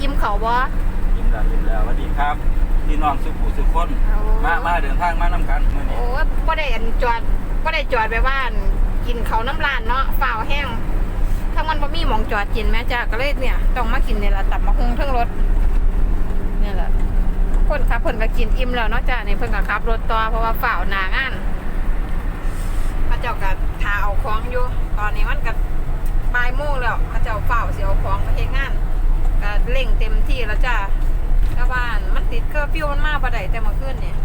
อิ่มเขาบ่ยิ้มแล้วยิ้มแล้วสวัสดีครับพี่น้องสุขุสุขคนโอ้มามาเดินทางมานำกันมื้อนี้โอ้ยบ่ได้อันจอดบ่ได้จอดไปบ้านกินเขาวน้ำลานเนาะฝ่าวแห้งถ้ามันบ่มีหมองจอดกินแม่จ้าก็เลยเนี่ยต้องมากินเนี่ยละตับมะฮุงเทั้งรถเนี่ยแหละคนขับเพิ่นก็กินอิ่มแล้วเนาะจ้าเนี่ยเพิ่นก็ขับรถต่อเพราะว่าฝ่าวหนางานพระเจ้าก็ทาเอาของอยู่ ตอนนี้มันก็บ่ายโมงแล้วพระเจ้าฝ่าวสิเอาของไปเฮ็ดงาน ก็เร่งเต็มที่แล้วจ้าก็บ้านมันติดเคอร์ฟิวมันมาบ่ได้แต่เมื่อคืนเนี่ย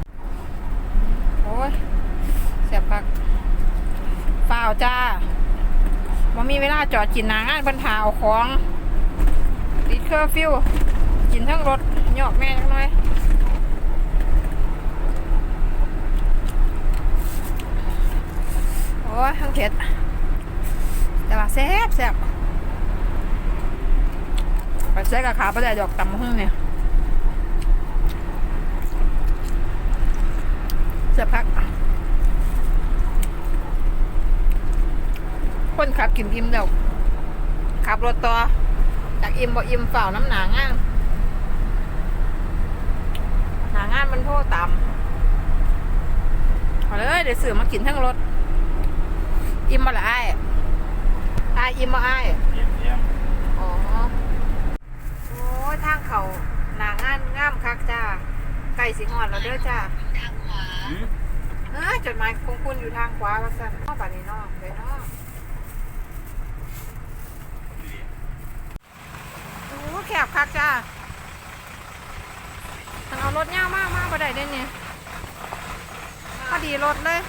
โอ้ยเสียบปักเปล่าจ้าว่ามีเวลาจอดกินนางานบรรทาเอาของติดเคอร์ฟิวกินทั้งรถหยอกแม่จังหน่อยโอ้ยทั้งเผ็ดแต่ว่าแซ่บแซ่บ ไปใช้กับขาไปได้ดอกตำมะฮุ่งเนี่ยเสียบพัก คนขับกินอิ่มแล้วขับรถต่อจากอิ่มบ่อิ่มเฝ้าน้ำหนางานหนางานมันโทษต่ำเอาเลยเดี๋ยวสื่อมากินทั้งรถ อิ่มมาละไอ้ไอ้อิ่มมาไอ้าย เยี่ยมเยี่ยม อ๋อ โอ้ยทาง เขาหนางานงามคักจ้าไก่สิงหอดแล้วเด้อจ้าหืมเอ้ยจดหมายของคุณอยู่ทางขวาว่าสั่นนอกบ้านนี้เนอกเลยเนอกโอ้แคบคักจ้ามันเอารถเงามากมากไปได้เด้เนี่ยพอดีรถเลย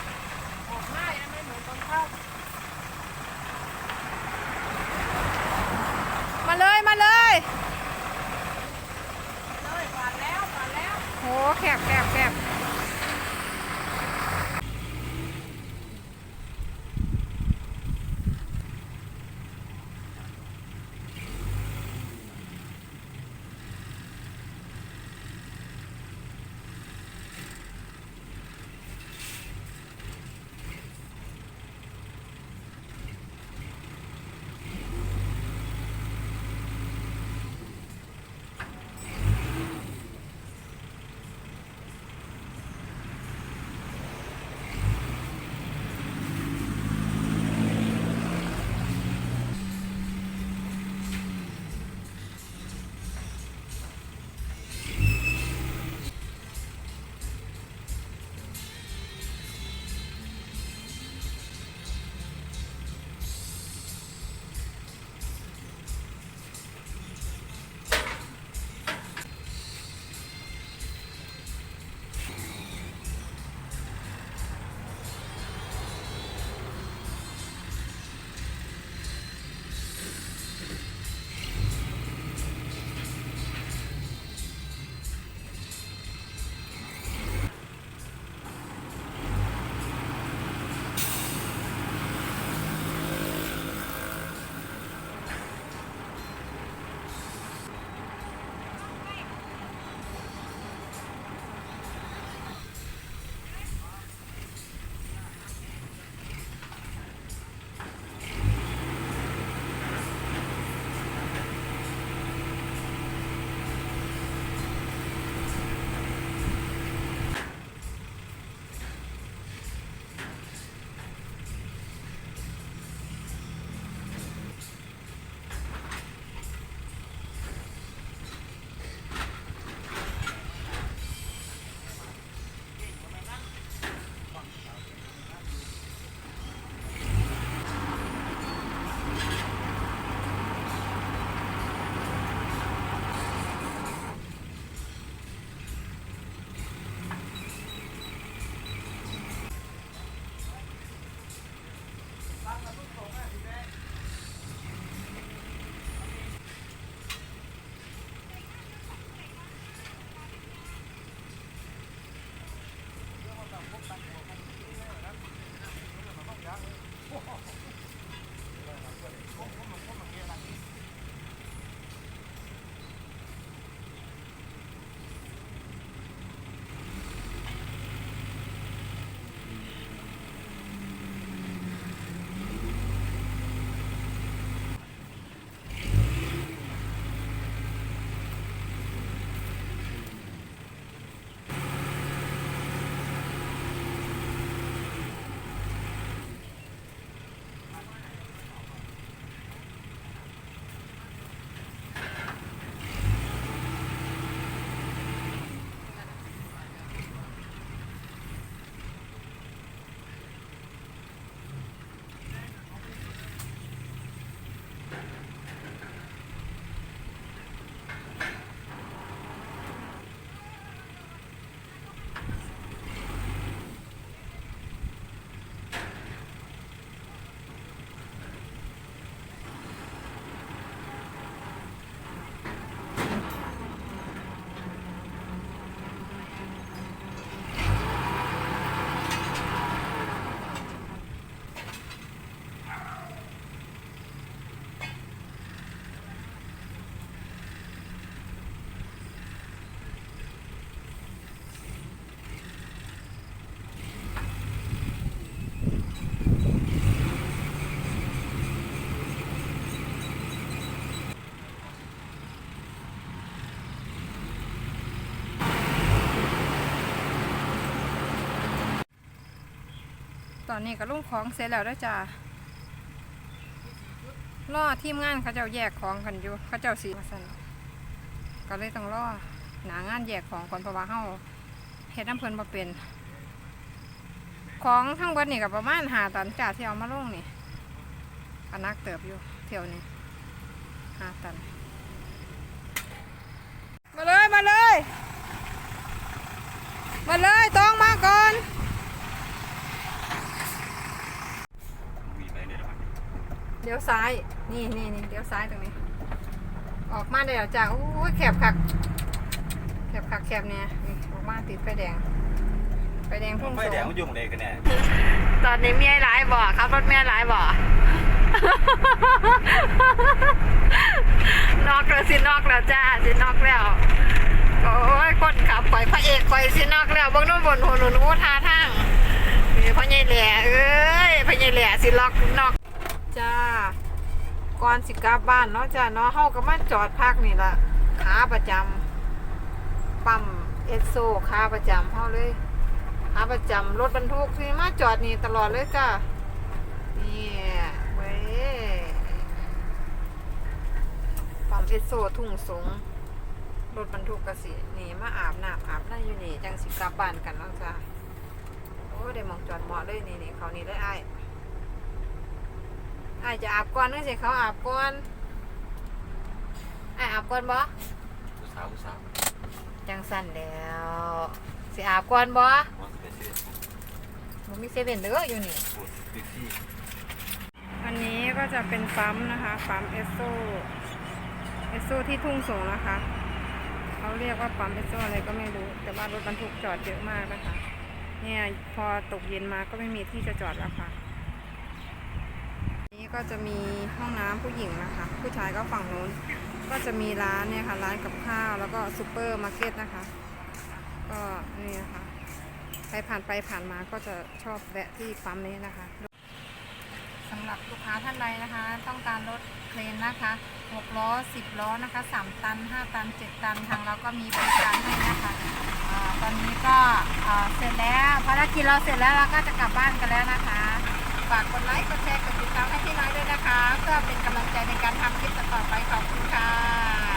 อนนี้ก็ลุ่งของเสร็จแล้วเด้วยจ้ารอทีมงานเขาเจ้าแยกของกันอยู่เขาเจ้าสีมาสันก็เลยต้องรอหนางานแยกของก่อนเพราะว่าเฮาเฮ็ดน้ำเพลินมาเป็น ของทั้งเบิดนี่กับประมาณหาตันจ้าที่เอามาลงนี่ก็นักเติบอยู่เที่ยวนี้หาตัน มาเลยมาเลย มาเลยต้องมาก่อน มีไปเนี่ยหรอ เลี้ยวซ้าย นี่นี่นี่เลี้ยวซ้ายตรงนี้ ออกมาได้แล้วจ้าโอ้ยแคบคักแคบคักแคบเนี่ยนี่ออกมาติดไฟแดง ไฟแดงพุ่งไฟสูแดงงมันยุ่งเลยกันแน่ตอนนี้เมียหลายบ่อครับ รถเมียหลายบ่อนอกแล้วสินอกแล้วจ้าสินอกแล้ว โอ้ยคนขับปล่อยพระเอกปล่อยสินอกแล้วเบางโนู่นบนหัวหนุนโอ้ท่าทางนี่พ่อใหญ่แหล่เอ้ยพ่อใหญ่แหล่สิล็อกนอก จ้าก่อนสิกลับบ้านเนาะจ้าเนาะเฮาก็มาจอดพักนี่ล่ะขาประจำปั๊มเอสโซขาประจำเฮาเลยขาประจำรถบรรทุกที่มาจอดนี่ตลอดเลยจ้านี่เว้ยปั๊มเอสโซทุ่งสงรถบรรทุกกสินี่มาอาบน้ำอาบน้ำอยู่นี่จังสิกลับบ้านกันเนาะจ้าโอ้ได้หมองจอดเหมาะเลยนี่นี่เขานี่เลยอ้าย อายจะอาบก่อนนึกสิเขาอาบก่อนอายอาบก่อนบ่ผู้สาวผู้สาวจังสั่นแล้วสิอาบก่อนบ่มันจะไปซื้อมันมีเซเว่นเด้ออยู่นี่พูดบิ๊กซี่อันนี้ก็จะเป็นปั๊มนะคะปั๊มเอสโซเอสโซที่ทุ่งสงนะคะเขาเรียกว่าปั๊มเอสโซอะไรก็ไม่รู้ แต่ว่ารถบรรทุกจอดเยอะมากนะคะ เนี่ยพอตกเย็นมาก็ไม่มีที่จะจอดแล้วค่ะ นี้ก็จะมีห้องน้ำผู้หญิงนะคะ ผู้ชายก็ฝั่งนู้น ก็จะมีร้านเนี่ยค่ะ ร้านกับข้าวแล้วก็ซูเปอร์มาร์เก็ตนะคะ ก็นี่นะคะใครผ่านไปผ่านมาก็จะชอบแวะที่ปั๊มนี้นะคะสำหรับลูกค้าท่านใดนะคะ ต้องการรถเครนนะคะ6ล้อ 10 ล้อนะคะ 3 ตัน 5 ตัน 7 ตันทางเราก็มีบริการให้นะคะตอนนี้ก็เสร็จแล้วภารกิจเราเสร็จแล้วเราก็จะกลับบ้านกันแล้วนะคะ ฝากกดไลค์ กดแชร์ กดติดตามให้พี่น้อยด้วยนะคะ เพื่อเป็นกำลังใจในการทำคลิปต่อไปขอบคุณค่ะ